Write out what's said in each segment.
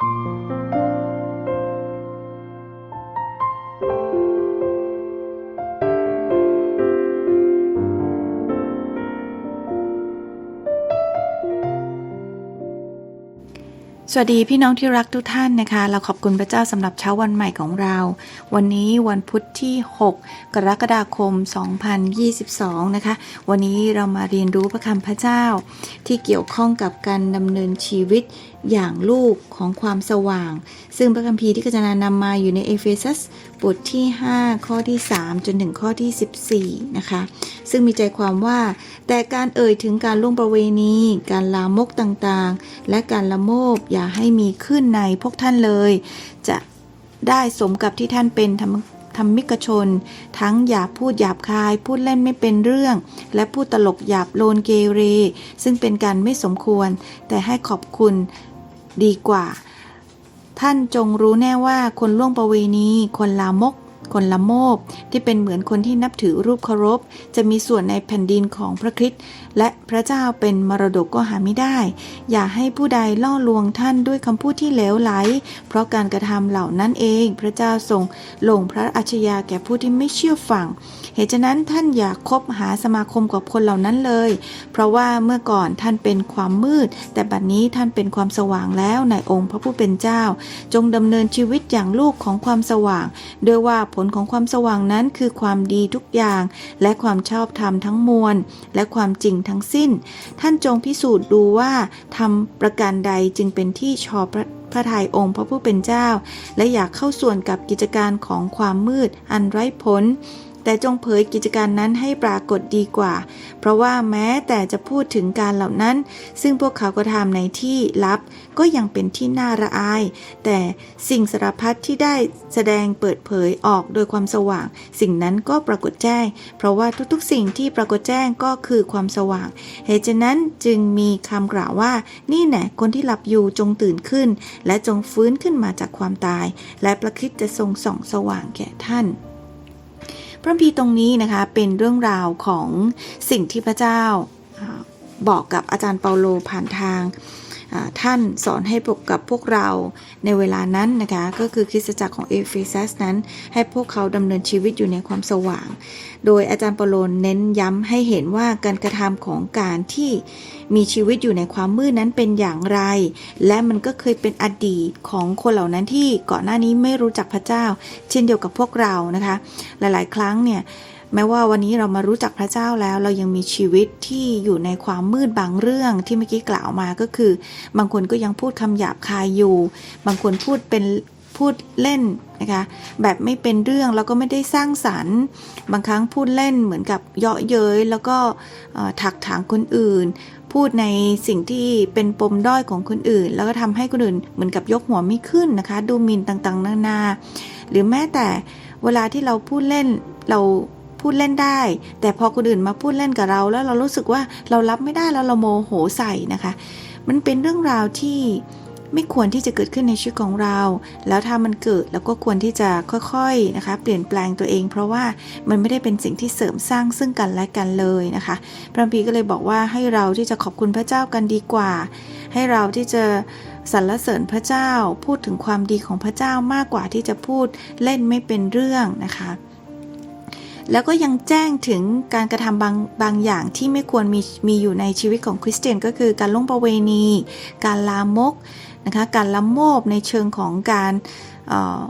Thank you. สวัสดีพี่น้องที่รักทุกท่านนะคะ เราขอบคุณพระเจ้าสำหรับเช้าวันใหม่ของเรา วันนี้วันพุธที่ 6 กรกฎาคม 2022 นะคะ วันนี้เรามาเรียนรู้พระคำพระเจ้า ที่เกี่ยวข้องกับการดำเนินชีวิตอย่างลูกของความสว่าง ซึ่งพระคัมภีร์ที่กจนานำมาอยู่ในเอเฟซัสบทที่ 5 ข้อที่ 3 จนถึงข้อที่ 14 นะคะ ซึ่งมีใจความว่า แต่การเอ่ยถึงการล่วงประเวณี การลามกต่างๆ และการละโมบอย่าให้มีขึ้นในพวกท่านเลย จะได้สมกับที่ท่านเป็นธรรมธรรมิกชน ทั้งหยาบพูดหยาบคาย พูดเล่นไม่เป็นเรื่อง และพูดตลกหยาบโลนเกเร ซึ่งเป็นการไม่สมควร แต่ให้ขอบคุณดีกว่า ท่านจงรู้แน่ว่าคนล่วงประเวณี คนลามก คนละโมบที่เป็นเหมือนคนที่นับถือรูปเคารพ จะมีส่วนในแผ่นดินของพระคริสต์และพระเจ้าเป็นมรดกก็หาไม่ได้ อย่าให้ผู้ใดล่อลวงท่านด้วยคำพูดที่เลวไหล เพราะการกระทำเหล่านั้นเอง พระเจ้าทรงลงพระอัจฉริยะแก่ผู้ที่ไม่เชื่อฟังเหตุฉะนั้นท่านอย่าคบหาสมาคมกับคนเหล่านั้นเลย เพราะว่าเมื่อก่อนท่านเป็นความมืด แต่บัดนี้ท่านเป็นความสว่างแล้วในองค์พระผู้เป็นเจ้า จงดำเนินชีวิตอย่างลูกของความสว่างโดยว่าผลของความสว่างนั้นคือความดีทุกอย่าง และความชอบธรรมทั้งมวล และความจริงทั้งสิ้น ท่านจงพิสูจน์ดูว่าทำประการใดจึงเป็นที่ชอบพระพระทัยองค์พระผู้เป็นเจ้า และอยากเข้าส่วนกับกิจการของความมืดอันไร้ผล แต่จงเผยกิจการนั้นให้ปรากฏดีกว่า เพราะว่าแม้แต่จะพูดถึงการเหล่านั้น ซึ่งพวกเขาก็ทำในที่ลับ ก็ยังเป็นที่น่าระอาย แต่สิ่งสารพัดที่ได้แสดงเปิดเผยออกโดยความสว่าง สิ่งนั้นก็ปรากฏแจ้ง เพราะว่าทุกๆสิ่งที่ปรากฏแจ้งก็คือความสว่างเหตุฉะนั้นจึงมีคำกล่าวว่า นี่แน่คนที่หลับอยู่จงตื่นขึ้น และจงฟื้นขึ้นมาจากความตาย และพระคริสต์จะทรงส่องสว่างแก่ท่าน ระพีตรงนี้นะคะเป็นเรื่องราวของสิ่งที่พระเจ้าบอกกับอาจารย์เปาโลผ่านทาง ท่านสอนให้พวกกับพวกเราในเวลานั้นนะคะก็คือคริสตจักรของเอเฟซัสนั้น ให้พวกเขาดำเนินชีวิตอยู่ในความสว่าง โดยอาจารย์เปโลเน้นย้ำให้เห็นว่าการกระทำของการที่มีชีวิตอยู่ในความมืดนั้นเป็นอย่างไร และมันก็เคยเป็นอดีตของคนเหล่านั้นที่ก่อนหน้านี้ไม่รู้จักพระเจ้า เช่นเดียวกับพวกเรานะคะ หลาย ๆ ครั้งเนี่ย แม้ว่าวันนี้เรามารู้จักพระเจ้าแล้ว เรายังมีชีวิตที่อยู่ในความมืดบางเรื่องที่เมื่อกี้กล่าวมาก็คือ บางคนก็ยังพูดคำหยาบคายอยู่ บางคนพูดเป็นพูดเล่นนะคะแบบไม่เป็นเรื่องแล้วก็ไม่ได้สร้างสรรค์ บางครั้งพูดเล่นเหมือนกับเยาะเย้ยแล้วก็ถักถางคนอื่น พูดในสิ่งที่เป็นปมด้อยของคนอื่น แล้วก็ทำให้คนอื่นเหมือนกับยกหัวไม่ขึ้นนะคะ ดูหมิ่นต่างๆ นานา หรือแม้แต่เวลาที่เราพูดเล่นเรา พูดเล่นได้ แต่พอคนอื่นมาพูดเล่นกับเราแล้วเรารู้สึกว่าเรารับไม่ได้แล้วเราโมโหใส่นะคะ มันเป็นเรื่องราวที่ไม่ควรที่จะเกิดขึ้นในชีวิตของเรา แล้วถ้ามันเกิดเราก็ควรที่จะค่อยๆนะคะ เปลี่ยนแปลงตัวเอง เพราะว่ามันไม่ได้เป็นสิ่งที่เสริมสร้างซึ่งกันและกันเลยนะคะ พระคัมภีก็เลยบอกว่าให้เราที่จะขอบคุณพระเจ้ากันดีกว่า ให้เราที่จะสรรเสริญพระเจ้า พูดถึงความดีของพระเจ้ามากกว่าที่จะพูดเล่นไม่เป็นเรื่องนะคะ แล้วก็ยังแจ้งถึงการกระทำบางบางอย่างที่ไม่ควรมีมีอยู่ในชีวิตของคริสเตียนก็คือการล่วงประเวณี การลามกนะคะการละโมบในเชิงของการออ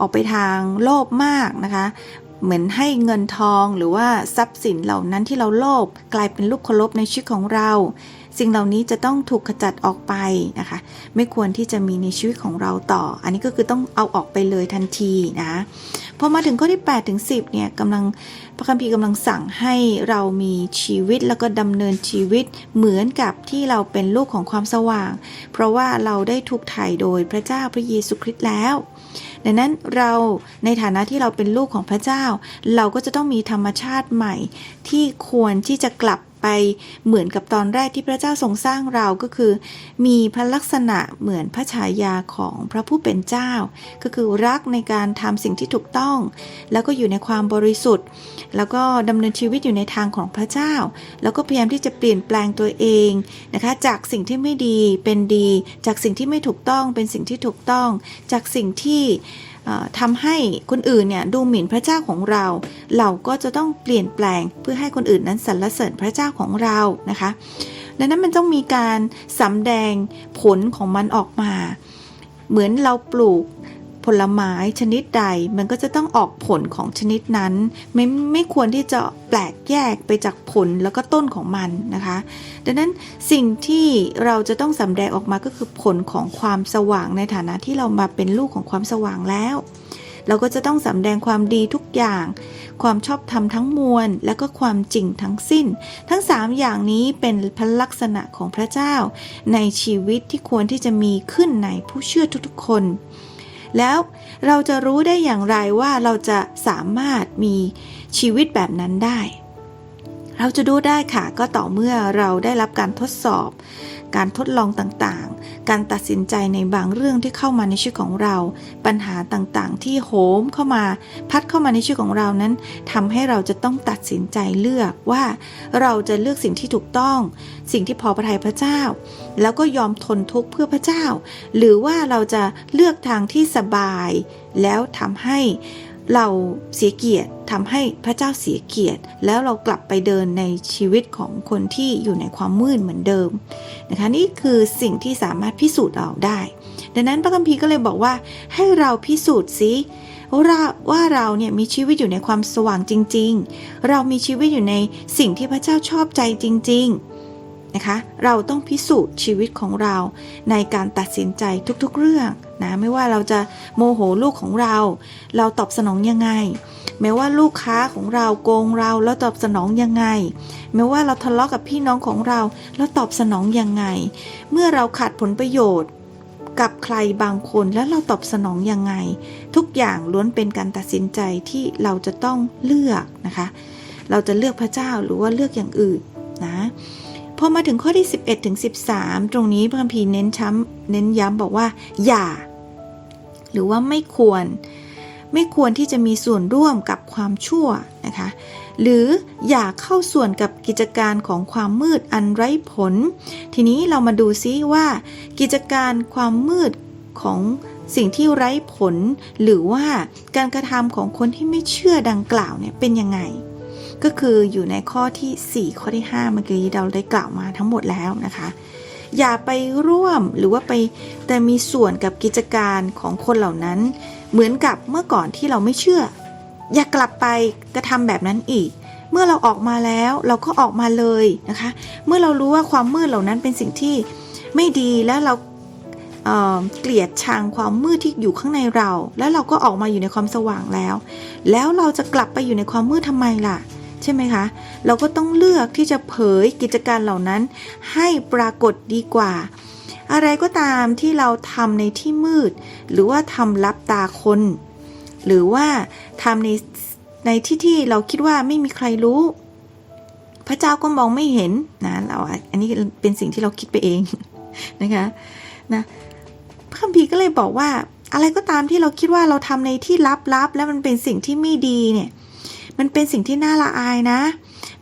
ออกไปทางโลภมากนะคะเหมือนให้เงินทองหรือว่าทรัพย์สินเหล่านั้นที่เราโลภกลายเป็นลูกเคารพในชีวิตของเรา สิ่งเหล่านี้จะต้องถูกขจัดออกไปนะคะ ไม่ควรที่จะมีในชีวิตของเราต่อ อันนี้ก็คือต้องเอาออกไปเลยทันทีนะ พอมาถึงข้อที่8ถึง10เนี่ยกำลังพระคัมภีร์กำลังสั่งให้เรามีชีวิตแล้วก็ดำเนินชีวิตเหมือนกับที่เราเป็นลูกของความสว่าง เพราะว่าเราได้ถูกไถ่โดยพระเจ้าพระเยซูคริสต์แล้ว ดังนั้นเราในฐานะที่เราเป็นลูกของพระเจ้า เราก็จะต้องมีธรรมชาติใหม่ ที่ควรที่จะกลับ ไปเหมือนกับตอนแรกที่พระเจ้าทรงสร้างเราก็คือ มีพระลักษณะเหมือนพระฉายาของพระผู้เป็นเจ้า ก็คือรักในการทำสิ่งที่ถูกต้อง แล้วก็อยู่ในความบริสุทธิ์ แล้วก็ดำเนินชีวิตอยู่ในทางของพระเจ้า แล้วก็พยายามที่จะเปลี่ยนแปลงตัวเองนะคะจากสิ่งที่ไม่ดีเป็นดี จากสิ่งที่ไม่ถูกต้องเป็นสิ่งที่ถูกต้อง จากสิ่งที่ ทำให้คนอื่นเนี่ยดูหมิ่นพระเจ้าของเรา เราก็จะต้องเปลี่ยนแปลงเพื่อให้คนอื่นนั้นสรรเสริญพระเจ้าของเรานะคะดังนั้นมันต้องมีการสำแดงผลของมันออกมา เหมือนเราปลูก ผลไม้ชนิดใดมันก็จะต้องออกผลของชนิดนั้น ไม่ไม่ควรที่จะแปลกแยกไปจากผลแล้วก็ต้นของมันนะคะ ดังนั้นสิ่งที่เราจะต้องสำแดงออกมาก็คือผลของความสว่างในฐานะที่เรามาเป็นลูกของความสว่างแล้ว เราก็จะต้องสำแดงความดีทุกอย่าง ความชอบธรรมทั้งมวล และก็ความจริงทั้งสิ้น ทั้ง 3 อย่างนี้เป็นพลักษณะของพระเจ้า ในชีวิตที่ควรที่จะมีขึ้นในผู้เชื่อทุกๆคน แล้วเราจะรู้ได้อย่างไรว่าเราจะสามารถมีชีวิตแบบนั้นได้ เราจะดูได้ค่ะก็ต่อเมื่อเราได้รับการทดสอบ การทดลองต่างๆ การตัดสินใจในบางเรื่องที่เข้ามาในชีวิตของเรา ปัญหาต่างๆ ที่โหมเข้ามา พัดเข้ามาในชีวิตของเรานั้นทำให้เราจะต้องตัดสินใจเลือกว่าเราจะเลือกสิ่งที่ถูกต้อง สิ่งที่พอพระทัยพระเจ้า แล้วก็ยอมทนทุกข์เพื่อพระเจ้า หรือว่าเราจะเลือกทางที่สบาย แล้วทำให้ เราเสียเกียรติทำให้พระเจ้าเสียเกียรติ แล้วเรากลับไปเดินในชีวิตของคนที่อยู่ในความมืดเหมือนเดิมนะคะนี่คือสิ่งที่สามารถพิสูจน์เราได้ ดังนั้นพระคัมภีร์ก็เลยบอกว่าให้เราพิสูจน์สิว่าเราเนี่ยมีชีวิตอยู่ในความสว่างจริง ๆ เรามีชีวิตอยู่ในสิ่งที่พระเจ้าชอบใจจริง ๆ นะคะ เราต้องพิสูจน์ชีวิตของเราในการตัดสินใจทุกๆเรื่องนะไม่ว่าเราจะโมโหลูกของเรา เราตอบสนองยังไง แม้ว่าลูกค้าของเราโกงเราแล้วตอบสนองยังไง แม้ว่าเราทะเลาะกับพี่น้องของเราแล้วตอบสนองยังไง เมื่อเราขาดผลประโยชน์กับใครบางคนแล้วเราตอบสนองยังไง ทุกอย่างล้วนเป็นการตัดสินใจที่เราจะต้องเลือกนะคะ เราจะเลือกพระเจ้าหรือว่าเลือกอย่างอื่นนะ พอมาถึงข้อที่ 11ถึง13 ตรงนี้พระคัมภีร์เน้นช้ำเน้นย้ำบอกว่า อย่า หรือว่าไม่ควร ไม่ควรที่จะมีส่วนร่วมกับความชั่วนะคะ หรืออย่าเข้าส่วนกับกิจการของความมืดอันไร้ผล ทีนี้เรามาดูซิว่า กิจการความมืดของสิ่งที่ไร้ผล หรือว่าการกระทำของคนที่ไม่เชื่อดังกล่าวเนี่ยเป็นยังไง ก็คืออยู่ในข้อที่ 4 ข้อที่ 5 เมื่อกี้เราได้กล่าวมาทั้งหมดแล้วนะคะ อย่าไปร่วมหรือว่าไปแต่มีส่วนกับกิจการของคนเหล่านั้น เหมือนกับเมื่อก่อนที่เราไม่เชื่อ อย่ากลับไปกระทำแบบนั้นอีก เมื่อเราออกมาแล้วเราก็ออกมาเลยนะคะ เมื่อเรารู้ว่าความมืดเหล่านั้นเป็นสิ่งที่ไม่ดีแล้วเราเเกลียดชังความมืดที่อยู่ข้างในเรา แล้วเราก็ออกมาอยู่ในความสว่างแล้ว แล้วเราจะกลับไปอยู่ในความมืดทำไมล่ะ ใช่ไหมคะ เราก็ต้องเลือกที่จะเผยกิจการเหล่านั้น ให้ปรากฏดีกว่า อะไรก็ตามที่เราทำในที่มืด หรือว่าทำลับตาคน หรือว่าทำในในที่ที่เราคิดว่าไม่มีใครรู้ พระเจ้าก็มองไม่เห็นนะเราอันนี้เป็นสิ่งที่เราคิดไปเองนะคะนะพระคัมภีร์ก็เลยบอกว่าอะไรก็ตามที่เราคิดว่าเราทำในที่ลับๆแล้วมันเป็นสิ่งที่ไม่ดีเนี่ย มันเป็นสิ่งที่น่าละอายนะ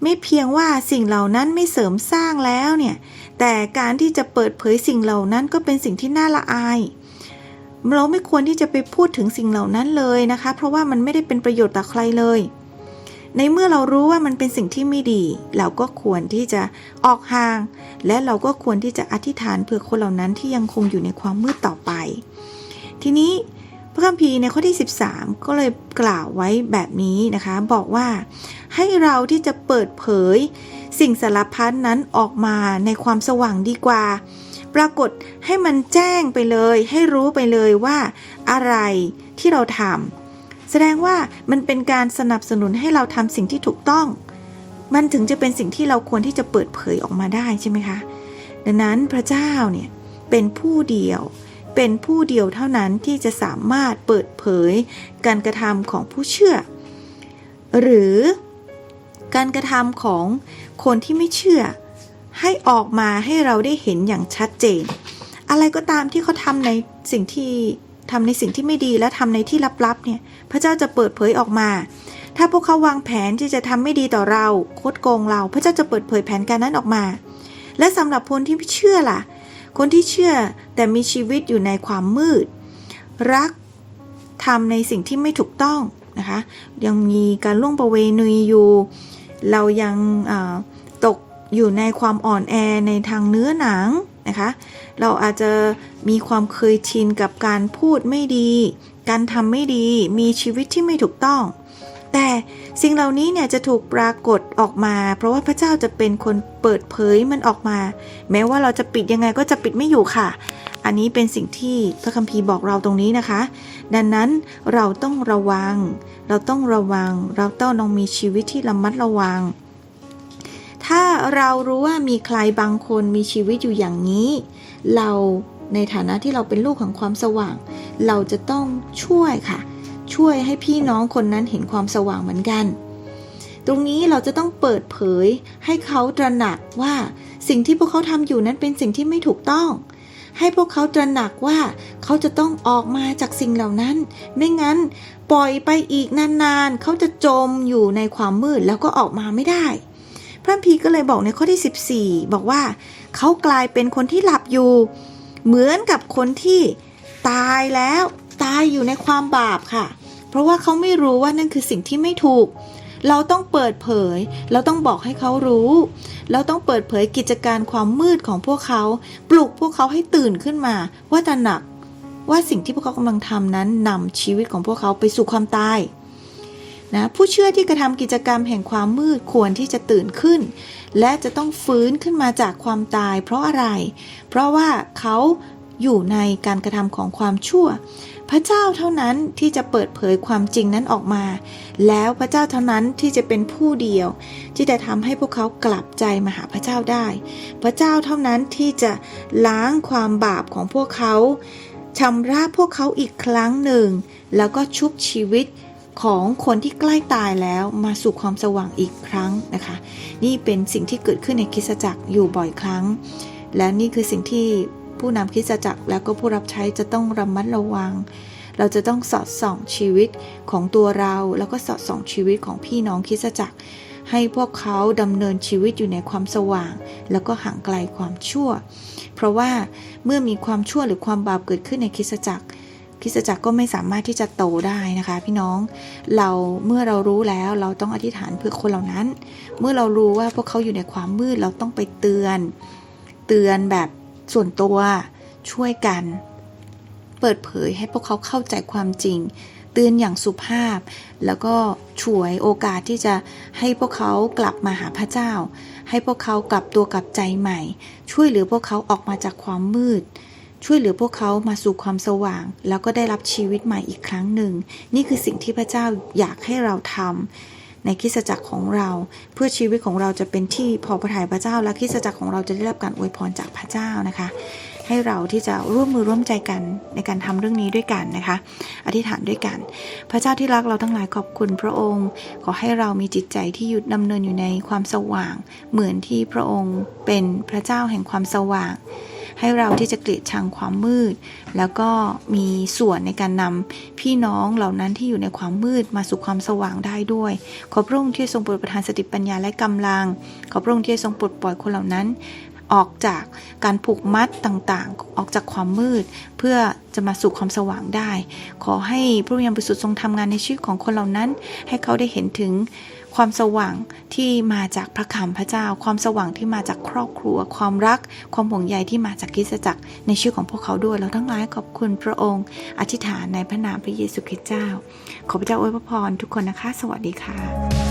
ไม่เพียงว่าสิ่งเหล่านั้นไม่เสริมสร้างแล้วเนี่ย แต่การที่จะเปิดเผยสิ่งเหล่านั้นก็เป็นสิ่งที่น่าละอาย เราไม่ควรที่จะไปพูดถึงสิ่งเหล่านั้นเลยนะคะ เพราะว่ามันไม่ได้เป็นประโยชน์ต่อใครเลย ในเมื่อเรารู้ว่ามันเป็นสิ่งที่ไม่ดี เราก็ควรที่จะออกห่าง และเราก็ควรที่จะอธิษฐานเพื่อคนเหล่านั้นที่ยังคงอยู่ในความมืดต่อไป ทีนี้ ระคัมภีร์ในข้อที่ 13 ก็เลยกล่าวไว้แบบนี้นะคะ บอกว่าให้เราที่จะเปิดเผยสิ่งสารพัดนั้นออกมาในความสว่างดีกว่า ปรากฏให้มันแจ้งไปเลย ให้รู้ไปเลยว่าอะไรที่เราทำแสดงว่ามันเป็นการสนับสนุนให้เราทำสิ่งที่ถูกต้อง มันถึงจะเป็นสิ่งที่เราควรที่จะเปิดเผยออกมาได้ใช่ไหมคะ ดังนั้นพระเจ้าเนี่ยเป็นผู้เดียว เป็นผู้เดียวเท่านั้นที่จะสามารถเปิดเผยการกระทำของผู้เชื่อ หรือการกระทำของคนที่ไม่เชื่อ ให้ออกมาให้เราได้เห็นอย่างชัดเจน อะไรก็ตามที่เขาทำในสิ่งที่ทำในสิ่งที่ไม่ดีและทำในที่ลับๆเนี่ยพระเจ้าจะเปิดเผยออกมา ถ้าพวกเขาวางแผนที่จะทำไม่ดีต่อเรา โคดโกงเรา พระเจ้าจะเปิดเผยแผนการนั้นออกมา และสำหรับคนที่ไม่เชื่อล่ะ คนที่เชื่อแต่มีชีวิตอยู่ในความมืด รักทำในสิ่งที่ไม่ถูกต้องนะคะ ยังมีการล่วงประเวณีอยู่ เรายังตกอยู่ในความอ่อนแอในทางเนื้อหนังนะคะ เราอาจจะมีความเคยชินกับการพูดไม่ดี การทำไม่ดี มีชีวิตที่ไม่ถูกต้อง แต่สิ่งเหล่านี้เนี่ยจะถูกปรากฏออกมา เพราะว่าพระเจ้าจะเป็นคนเปิดเผยมันออกมา แม้ว่าเราจะปิดยังไงก็จะปิดไม่อยู่ค่ะ อันนี้เป็นสิ่งที่พระคัมภีร์บอกเราตรงนี้นะคะ ดังนั้นเราต้องระวัง เราต้องระวัง เราต้องลองมีชีวิตที่ระมัดระวัง ถ้าเรารู้ว่ามีใครบางคนมีชีวิตอยู่อย่างนี้ เราในฐานะที่เราเป็นลูกของความสว่าง เราจะต้องช่วยค่ะ ช่วยให้พี่น้องคนนั้นเห็นความสว่างเหมือนกัน ตรงนี้เราจะต้องเปิดเผยให้เขาตระหนักว่าสิ่งที่พวกเขาทำอยู่นั้นเป็นสิ่งที่ไม่ถูกต้อง ให้พวกเขาตระหนักว่าเขาจะต้องออกมาจากสิ่งเหล่านั้น ไม่งั้นปล่อยไปอีกนานๆ เขาจะจมอยู่ในความมืดแล้วก็ออกมาไม่ได้ พระพีก็เลยบอกในข้อที่ 14 บอกว่า เขากลายเป็นคนที่หลับอยู่ เหมือนกับคนที่ตายแล้ว ตายอยู่ในความบาปค่ะ เพราะว่าเขาไม่รู้ว่านั่นคือสิ่งที่ไม่ถูก เราต้องเปิดเผย เราต้องบอกให้เขารู้ เราต้องเปิดเผยกิจการความมืดของพวกเขา ปลุกพวกเขาให้ตื่นขึ้นมา ว่าตระหนักว่าสิ่งที่พวกเขากำลังทำนั้นนำชีวิตของพวกเขาไปสู่ความตายนะผู้เชื่อที่กระทำกิจกรรมแห่งความมืดควรที่จะตื่นขึ้น และจะต้องฟื้นขึ้นมาจากความตาย เพราะอะไร เพราะว่าเขา อยู่ในการกระทำของความชั่ว พระเจ้าเท่านั้นที่จะเปิดเผยความจริงนั้นออกมา แล้วพระเจ้าเท่านั้นที่จะเป็นผู้เดียว ที่จะทำให้พวกเขากลับใจมาหาพระเจ้าได้ พระเจ้าเท่านั้นที่จะล้างความบาปของพวกเขาชำระพวกเขาอีกครั้งหนึ่ง แล้วก็ชุบชีวิตของคนที่ใกล้ตายแล้วมาสู่ความสว่างอีกครั้งนะคะ นี่เป็นสิ่งที่เกิดขึ้นในคริสตจักรอยู่บ่อยครั้ง และนี่คือสิ่งที่ ผู้นำคริสตจักรแล้วก็ผู้รับใช้จะต้องระมัดระวัง เราจะต้องสอดส่องชีวิตของตัวเราแล้วก็สอดส่องชีวิตของพี่น้องคริสตจักร ให้พวกเขาดำเนินชีวิตอยู่ในความสว่าง แล้วก็ห่างไกลความชั่ว เพราะว่าเมื่อมีความชั่วหรือความบาปเกิดขึ้นในคริสตจักรคริสตจักรก็ไม่สามารถที่จะโตได้นะคะ พี่น้องเราเมื่อเรารู้แล้วเราต้องอธิษฐานเพื่อคนเหล่านั้น เมื่อเรารู้ว่าพวกเขาอยู่ในความมืดเราต้องไปเตือน เตือนแบบ ส่วนตัวช่วยกัน เปิดเผยให้พวกเขาเข้าใจความจริง เตือนอย่างสุภาพ แล้วก็ฉวยโอกาสที่จะให้พวกเขากลับมาหาพระเจ้า ให้พวกเขากลับตัวกลับใจใหม่ ช่วยเหลือพวกเขาออกมาจากความมืด ช่วยเหลือพวกเขามาสู่ความสว่าง แล้วก็ได้รับชีวิตใหม่อีกครั้งหนึ่ง นี่คือสิ่งที่พระเจ้าอยากให้เราทำ ในคริสจักรของเรา เพื่อชีวิตของเราจะเป็นที่พอพระทัยพระเจ้า และคริสจักรของเราจะได้รับการอวยพรจากพระเจ้านะคะ ให้เราที่จะร่วมมือร่วมใจกันในการทำเรื่องนี้ด้วยกันนะคะ อธิษฐานด้วยกัน พระเจ้าที่รักเราทั้งหลายขอบคุณพระองค์ ขอให้เรามีจิตใจที่หยุดดำเนินอยู่ในความสว่าง เหมือนที่พระองค์เป็นพระเจ้าแห่งความสว่าง ให้เราที่จะเกลียดชังความมืด แล้วก็มีส่วนในการนำพี่น้องเหล่านั้นที่อยู่ในความมืดมาสู่ความสว่างได้ด้วย ขอพระองค์ที่ทรงโปรดประทานสติปัญญาและกำลัง ขอพระองค์ที่ทรงปลดปล่อยคนเหล่านั้น ออกจากการผูกมัดต่างๆ ออกจากความมืด เพื่อจะมาสู่ความสว่างได้ ขอให้พระวิญญาณบริสุทธิ์ทรงทำงานในชีวิตของคนเหล่านั้น ให้เขาได้เห็นถึงความสว่างที่มาจากพระคำพระเจ้า ความสว่างที่มาจากครอบครัว ความรัก ความห่วงใยที่มาจากคริสตจักรในชีวิตของพวกเขาด้วย เราทั้งหลายขอบคุณพระองค์ อธิษฐานในพระนามพระเยซูคริสต์เจ้า ขอพระเจ้าอวยพรทุกคนนะคะ สวัสดีค่ะ